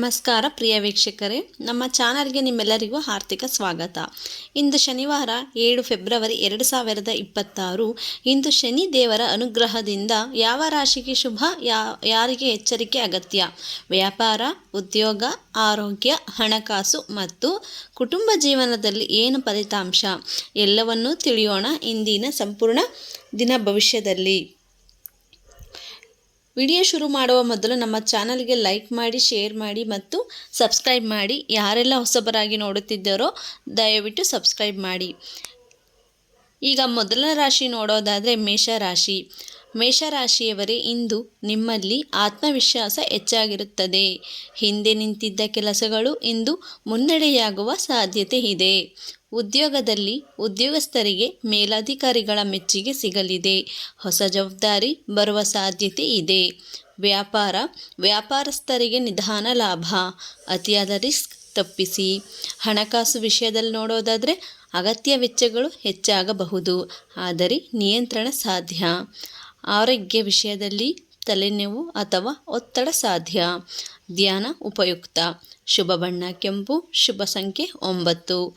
ನಮಸ್ಕಾರ ಪ್ರಿಯ ವೀಕ್ಷಕರೇ, ನಮ್ಮ ಚಾನಲ್ಗೆ ನಿಮ್ಮೆಲ್ಲರಿಗೂ ಹಾರ್ದಿಕ ಸ್ವಾಗತ. ಇಂದು ಶನಿವಾರ ಏಳು ಫೆಬ್ರವರಿ ಎರಡು ಸಾವಿರದ ಇಪ್ಪತ್ತಾರು. ಇಂದು ಶನಿ ದೇವರ ಅನುಗ್ರಹದಿಂದ ಯಾವ ರಾಶಿಗೆ ಶುಭ, ಯಾ, ಯಾರಿಗೆ ಎಚ್ಚರಿಕೆ ಅಗತ್ಯ? ವ್ಯಾಪಾರ, ಉದ್ಯೋಗ, ಆರೋಗ್ಯ, ಹಣಕಾಸು ಮತ್ತು ಕುಟುಂಬ ಜೀವನದಲ್ಲಿ ಏನು ಫಲಿತಾಂಶ? ಎಲ್ಲವನ್ನೂ ತಿಳಿಯೋಣ ಇಂದಿನ ಸಂಪೂರ್ಣ ದಿನ ಭವಿಷ್ಯದಲ್ಲಿ. ವಿಡಿಯೋ ಶುರು ಮಾಡುವ ಮೊದಲು ನಮ್ಮ ಚಾನಲ್ಗೆ ಲೈಕ್ ಮಾಡಿ, ಶೇರ್ ಮಾಡಿ ಮತ್ತು ಸಬ್ಸ್ಕ್ರೈಬ್ ಮಾಡಿ. ಯಾರೆಲ್ಲ ಹೊಸಬರಾಗಿ ನೋಡುತ್ತಿದ್ದಾರೋ ದಯವಿಟ್ಟು ಸಬ್ಸ್ಕ್ರೈಬ್ ಮಾಡಿ. ಈಗ ಮೊದಲ ರಾಶಿ ನೋಡೋದಾದರೆ ಮೇಷರಾಶಿ ಮೇಷರಾಶಿಯವರೇ, ಇಂದು ನಿಮ್ಮಲ್ಲಿ ಆತ್ಮವಿಶ್ವಾಸ ಹೆಚ್ಚಾಗಿರುತ್ತದೆ. ಹಿಂದೆ ನಿಂತಿದ್ದ ಕೆಲಸಗಳು ಇಂದು ಮುನ್ನಡೆಯಾಗುವ ಸಾಧ್ಯತೆ ಇದೆ. ಉದ್ಯೋಗದಲ್ಲಿ ಉದ್ಯೋಗಸ್ಥರಿಗೆ ಮೇಲಧಿಕಾರಿಗಳ ಮೆಚ್ಚುಗೆ ಸಿಗಲಿದೆ. ಹೊಸ ಜವಾಬ್ದಾರಿ ಬರುವ ಸಾಧ್ಯತೆ ಇದೆ. ವ್ಯಾಪಾರ, ವ್ಯಾಪಾರಸ್ಥರಿಗೆ ನಿಧಾನ ಲಾಭ. ಅತಿಯಾದ ರಿಸ್ಕ್ ತಪ್ಪಿಸಿ. ಹಣಕಾಸು ವಿಷಯದಲ್ಲಿ ನೋಡೋದಾದರೆ ಅಗತ್ಯ ವೆಚ್ಚಗಳು ಹೆಚ್ಚಾಗಬಹುದು. ಆದರೆ ನಿಯಂತ್ರಣ ಸಾಧ್ಯ. ಆರೋಗ್ಯ ವಿಷಯದಲ್ಲಿ ತಲೆನೋವು ಅಥವಾ ಒತ್ತಡ ಸಾಧ್ಯ. ಧ್ಯಾನ ಉಪಯುಕ್ತ. ಶುಭ ಬಣ್ಣ ಕೆಂಪು, ಶುಭ ಸಂಖ್ಯೆ ಒಂಬತ್ತು.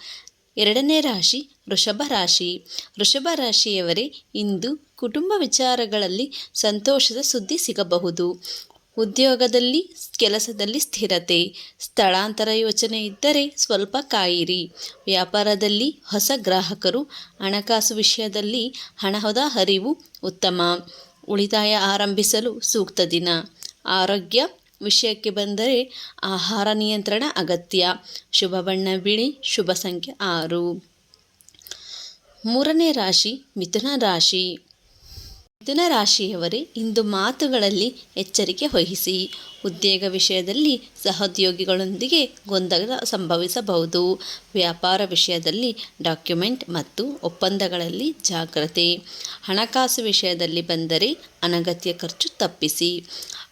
ಎರಡನೇ ರಾಶಿ, ವೃಷಭ ರಾಶಿ. ವೃಷಭ ರಾಶಿಯವರೇ ಇಂದು ಕುಟುಂಬ ವಿಚಾರಗಳಲ್ಲಿ ಸಂತೋಷದ ಸುದ್ದಿ ಸಿಗಬಹುದು. ಉದ್ಯೋಗದಲ್ಲಿ, ಕೆಲಸದಲ್ಲಿ ಸ್ಥಿರತೆ. ಸ್ಥಳಾಂತರ ಯೋಚನೆ ಇದ್ದರೆ ಸ್ವಲ್ಪ ಕಾಯಿರಿ. ವ್ಯಾಪಾರದಲ್ಲಿ ಹೊಸ ಗ್ರಾಹಕರು, ಹಣಕಾಸು ವಿಷಯದಲ್ಲಿ ಹಣದ ಹರಿವು ಉತ್ತಮ. ಉಳಿತಾಯ ಆರಂಭಿಸಲು ಸೂಕ್ತ ದಿನ. ಆರೋಗ್ಯ ವಿಷಯಕ್ಕೆ ಬಂದರೆ ಆಹಾರ ನಿಯಂತ್ರಣ ಅಗತ್ಯ. ಶುಭ ಬಣ್ಣ ಬಿಳಿ, ಶುಭ ಸಂಖ್ಯೆ ಆರು. ಮೂರನೇ ರಾಶಿ, ಮಿಥುನ ರಾಶಿ. ಮಿಥುನ ರಾಶಿಯವರೇ ಇಂದು ಮಾತುಗಳಲ್ಲಿ ಎಚ್ಚರಿಕೆ ವಹಿಸಿ. ಉದ್ಯೋಗ ವಿಷಯದಲ್ಲಿ ಸಹೋದ್ಯೋಗಿಗಳೊಂದಿಗೆ ಗೊಂದಲ ಸಂಭವಿಸಬಹುದು. ವ್ಯಾಪಾರ ವಿಷಯದಲ್ಲಿ ಡಾಕ್ಯುಮೆಂಟ್ ಮತ್ತು ಒಪ್ಪಂದಗಳಲ್ಲಿ ಜಾಗ್ರತೆ. ಹಣಕಾಸು ವಿಷಯದಲ್ಲಿ ಬಂದರೆ ಅನಗತ್ಯ ಖರ್ಚು ತಪ್ಪಿಸಿ.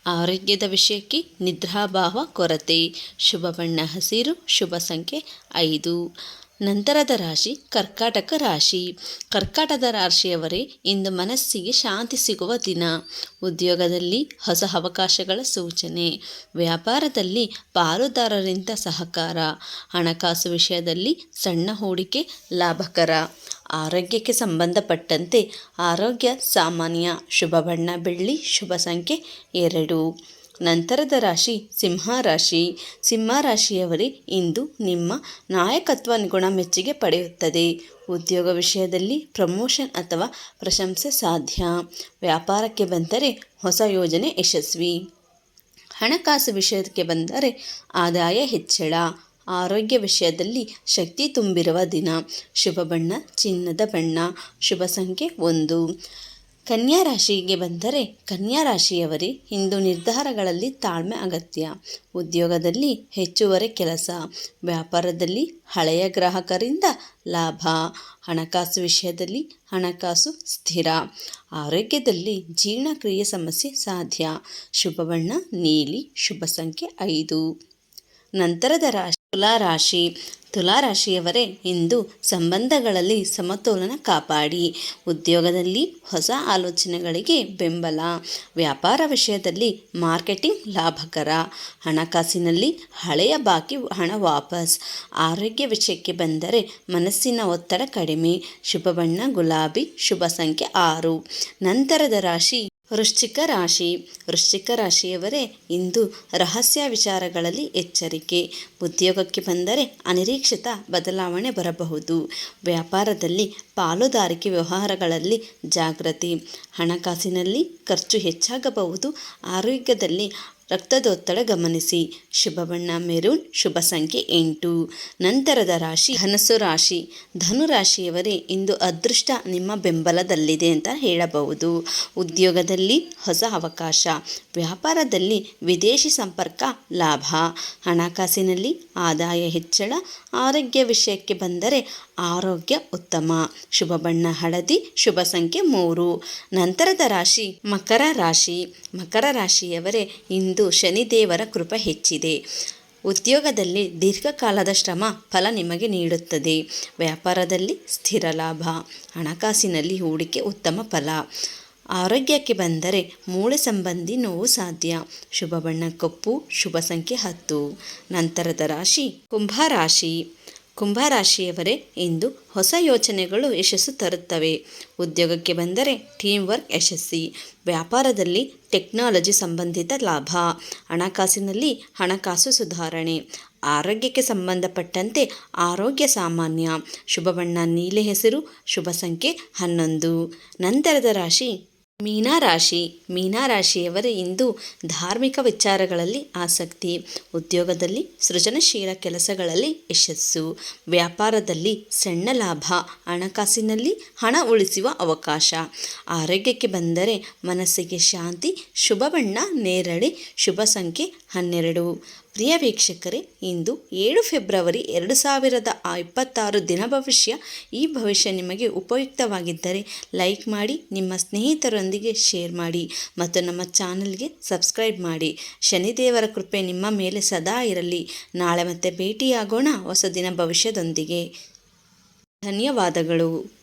ಆರೋಗ್ಯದ ವಿಷಯಕ್ಕೆ ನಿದ್ರಾಭಾವ ಕೊರತೆ. ಶುಭ ಬಣ್ಣ ಹಸಿರು, ಶುಭ ಸಂಖ್ಯೆ ಐದು. ನಂತರದ ರಾಶಿ ಕರ್ಕಾಟಕ ರಾಶಿ. ಕರ್ಕಾಟದ ರಾಶಿಯವರೇ, ಇಂದು ಮನಸ್ಸಿಗೆ ಶಾಂತಿ ಸಿಗುವ ದಿನ. ಉದ್ಯೋಗದಲ್ಲಿ ಹೊಸ ಅವಕಾಶಗಳ ಸೂಚನೆ. ವ್ಯಾಪಾರದಲ್ಲಿ ಪಾಲುದಾರರಿಂದ ಸಹಕಾರ. ಹಣಕಾಸು ವಿಷಯದಲ್ಲಿ ಸಣ್ಣ ಹೂಡಿಕೆ ಲಾಭಕರ. ಆರೋಗ್ಯಕ್ಕೆ ಸಂಬಂಧಪಟ್ಟಂತೆ ಆರೋಗ್ಯ ಸಾಮಾನ್ಯ. ಶುಭ ಬಣ್ಣ ಬೆಳ್ಳಿ, ಶುಭ ಸಂಖ್ಯೆ ಎರಡು. ನಂತರದ ರಾಶಿ ಸಿಂಹ ರಾಶಿ. ಸಿಂಹ ರಾಶಿಯವರೇ ಇಂದು ನಿಮ್ಮ ನಾಯಕತ್ವ ಗುಣ ಮೆಚ್ಚುಗೆ ಪಡೆಯುತ್ತದೆ. ಉದ್ಯೋಗ ವಿಷಯದಲ್ಲಿ ಪ್ರಮೋಷನ್ ಅಥವಾ ಪ್ರಶಂಸೆ ಸಾಧ್ಯ. ವ್ಯಾಪಾರಕ್ಕೆ ಬಂದರೆ ಹೊಸ ಯೋಜನೆ ಯಶಸ್ವಿ. ಹಣಕಾಸು ವಿಷಯಕ್ಕೆ ಬಂದರೆ ಆದಾಯ ಹೆಚ್ಚಳ. ಆರೋಗ್ಯ ವಿಷಯದಲ್ಲಿ ಶಕ್ತಿ ತುಂಬಿರುವ ದಿನ. ಶುಭ ಬಣ್ಣ, ಚಿನ್ನದ ಬಣ್ಣ. ಶುಭ ಸಂಖ್ಯೆ ಒಂದು. ಕನ್ಯಾ ರಾಶಿಗೆ ಬಂದರೆ ಕನ್ಯಾ ರಾಶಿಯವರೇ, ಇಂದು ನಿರ್ಧಾರಗಳಲ್ಲಿ ತಾಳ್ಮೆ ಅಗತ್ಯ. ಉದ್ಯೋಗದಲ್ಲಿ ಹೆಚ್ಚುವರಿ ಕೆಲಸ, ವ್ಯಾಪಾರದಲ್ಲಿ ಹಳೆಯ ಗ್ರಾಹಕರಿಂದ ಲಾಭ, ಹಣಕಾಸು ವಿಷಯದಲ್ಲಿ ಹಣಕಾಸು ಸ್ಥಿರ, ಆರೋಗ್ಯದಲ್ಲಿ ಜೀರ್ಣಕ್ರಿಯೆ ಸಮಸ್ಯೆ ಸಾಧ್ಯ, ಶುಭ ಬಣ್ಣ ನೀಲಿ, ಶುಭ ಸಂಖ್ಯೆ ಐದು. ನಂತರದ ರಾಶಿ ತುಲಾರಾಶಿ ತುಲಾರಾಶಿಯವರೇ, ಇಂದು ಸಂಬಂಧಗಳಲ್ಲಿ ಸಮತೋಲನ ಕಾಪಾಡಿ. ಉದ್ಯೋಗದಲ್ಲಿ ಹೊಸ ಆಲೋಚನೆಗಳಿಗೆ ಬೆಂಬಲ. ವ್ಯಾಪಾರ ವಿಷಯದಲ್ಲಿ ಮಾರ್ಕೆಟಿಂಗ್ ಲಾಭಕರ. ಹಣಕಾಸಿನಲ್ಲಿ ಹಳೆಯ ಬಾಕಿ ಹಣ ವಾಪಸ್. ಆರೋಗ್ಯ ವಿಷಯಕ್ಕೆ ಬಂದರೆ ಮನಸ್ಸಿನ ಒತ್ತಡ ಕಡಿಮೆ. ಶುಭ ಬಣ್ಣ ಗುಲಾಬಿ, ಶುಭ ಸಂಖ್ಯೆ ಆರು. ನಂತರದ ರಾಶಿ ವೃಶ್ಚಿಕ ರಾಶಿ. ವೃಶ್ಚಿಕ ರಾಶಿಯವರೇ, ಇಂದು ರಹಸ್ಯ ವಿಚಾರಗಳಲ್ಲಿ ಎಚ್ಚರಿಕೆ. ಉದ್ಯೋಗಕ್ಕೆ ಬಂದರೆ ಅನಿರೀಕ್ಷಿತ ಬದಲಾವಣೆ ಬರಬಹುದು. ವ್ಯಾಪಾರದಲ್ಲಿ ಪಾಲುದಾರಿಕೆ ವ್ಯವಹಾರಗಳಲ್ಲಿ ಜಾಗೃತಿ. ಹಣಕಾಸಿನಲ್ಲಿ ಖರ್ಚು ಹೆಚ್ಚಾಗಬಹುದು. ಆರೋಗ್ಯದಲ್ಲಿ ರಕ್ತದೊತ್ತಡ ಗಮನಿಸಿ. ಶುಭ ಬಣ್ಣ ಮೆರೂನ್, ಶುಭ ಸಂಖ್ಯೆ ಎಂಟು. ನಂತರದ ರಾಶಿ ಧನಸು ರಾಶಿ. ಧನು ರಾಶಿಯವರೇ, ಇಂದು ಅದೃಷ್ಟ ನಿಮ್ಮ ಬೆಂಬಲದಲ್ಲಿದೆ ಅಂತ ಹೇಳಬಹುದು. ಉದ್ಯೋಗದಲ್ಲಿ ಹೊಸ ಅವಕಾಶ. ವ್ಯಾಪಾರದಲ್ಲಿ ವಿದೇಶಿ ಸಂಪರ್ಕ ಲಾಭ. ಹಣಕಾಸಿನಲ್ಲಿ ಆದಾಯ ಹೆಚ್ಚಳ. ಆರೋಗ್ಯ ವಿಷಯಕ್ಕೆ ಬಂದರೆ ಆರೋಗ್ಯ ಉತ್ತಮ. ಶುಭ ಬಣ್ಣ ಹಳದಿ, ಶುಭ ಸಂಖ್ಯೆ ಮೂರು. ನಂತರದ ರಾಶಿ, ಮಕರ ರಾಶಿ. ಮಕರ ರಾಶಿಯವರೇ, ಇಂದು ಶನಿದೇವರ ಕೃಪೆ ಹೆಚ್ಚಿದೆ. ಉದ್ಯೋಗದಲ್ಲಿ ದೀರ್ಘಕಾಲದ ಶ್ರಮ ಫಲ ನಿಮಗೆ ನೀಡುತ್ತದೆ. ವ್ಯಾಪಾರದಲ್ಲಿ ಸ್ಥಿರ ಲಾಭ, ಹಣಕಾಸಿನಲ್ಲಿ ಹೂಡಿಕೆ ಉತ್ತಮ ಫಲ. ಆರೋಗ್ಯಕ್ಕೆ ಬಂದರೆ ಮೂಳೆ ಸಂಬಂಧಿ ನೋವು ಸಾಧ್ಯ. ಶುಭ ಬಣ್ಣ ಕಪ್ಪು, ಶುಭ ಸಂಖ್ಯೆ ಹತ್ತು. ನಂತರದ ರಾಶಿ ಕುಂಭರಾಶಿ ಕುಂಭರಾಶಿಯವರೇ ಇಂದು ಹೊಸ ಯೋಚನೆಗಳು ಯಶಸ್ಸು ತರುತ್ತವೆ. ಉದ್ಯೋಗಕ್ಕೆ ಬಂದರೆ ಟೀಮ್ ವರ್ಕ್ ಯಶಸ್ಸಿ. ವ್ಯಾಪಾರದಲ್ಲಿ ಟೆಕ್ನಾಲಜಿ ಸಂಬಂಧಿತ ಲಾಭ. ಹಣಕಾಸಿನಲ್ಲಿ ಹಣಕಾಸು ಸುಧಾರಣೆ. ಆರೋಗ್ಯಕ್ಕೆ ಸಂಬಂಧಪಟ್ಟಂತೆ ಆರೋಗ್ಯ ಸಾಮಾನ್ಯ. ಶುಭ ಬಣ್ಣ ನೀಲಿ ಹೆಸರು, ಶುಭ ಸಂಖ್ಯೆ ಹನ್ನೊಂದು. ನಂತರದ ರಾಶಿ ಮೀನರಾಶಿ. ಮೀನರಾಶಿಯವರೇ ಇಂದು ಧಾರ್ಮಿಕ ವಿಚಾರಗಳಲ್ಲಿ ಆಸಕ್ತಿ, ಉದ್ಯೋಗದಲ್ಲಿ ಸೃಜನಶೀಲ ಕೆಲಸಗಳಲ್ಲಿ ಯಶಸ್ಸು, ವ್ಯಾಪಾರದಲ್ಲಿ ಸಣ್ಣ ಲಾಭ, ಹಣಕಾಸಿನಲ್ಲಿ ಹಣ ಉಳಿಸುವ ಅವಕಾಶ. ಆರೋಗ್ಯಕ್ಕೆ ಬಂದರೆ ಮನಸ್ಸಿಗೆ ಶಾಂತಿ, ಶುಭ ಬಣ್ಣ, ನೇರಳೆ, ಶುಭ ಸಂಖ್ಯೆ ಹನ್ನೆರಡು. ಪ್ರಿಯ ವೀಕ್ಷಕರೇ, ಇಂದು ಏಳು ಫೆಬ್ರವರಿ ಎರಡು ಸಾವಿರದ ಇಪ್ಪತ್ತಾರು ದಿನ ಭವಿಷ್ಯ. ಈ ಭವಿಷ್ಯ ನಿಮಗೆ ಉಪಯುಕ್ತವಾಗಿದ್ದರೆ ಲೈಕ್ ಮಾಡಿ, ನಿಮ್ಮ ಸ್ನೇಹಿತರೊಂದಿಗೆ ಶೇರ್ ಮಾಡಿ ಮತ್ತು ನಮ್ಮ ಚಾನಲ್ಗೆ ಸಬ್ಸ್ಕ್ರೈಬ್ ಮಾಡಿ. ಶನಿದೇವರ ಕೃಪೆ ನಿಮ್ಮ ಮೇಲೆ ಸದಾ ಇರಲಿ. ನಾಳೆ ಮತ್ತೆ ಭೇಟಿಯಾಗೋಣ ಹೊಸ ದಿನ ಭವಿಷ್ಯದೊಂದಿಗೆ. ಧನ್ಯವಾದಗಳು.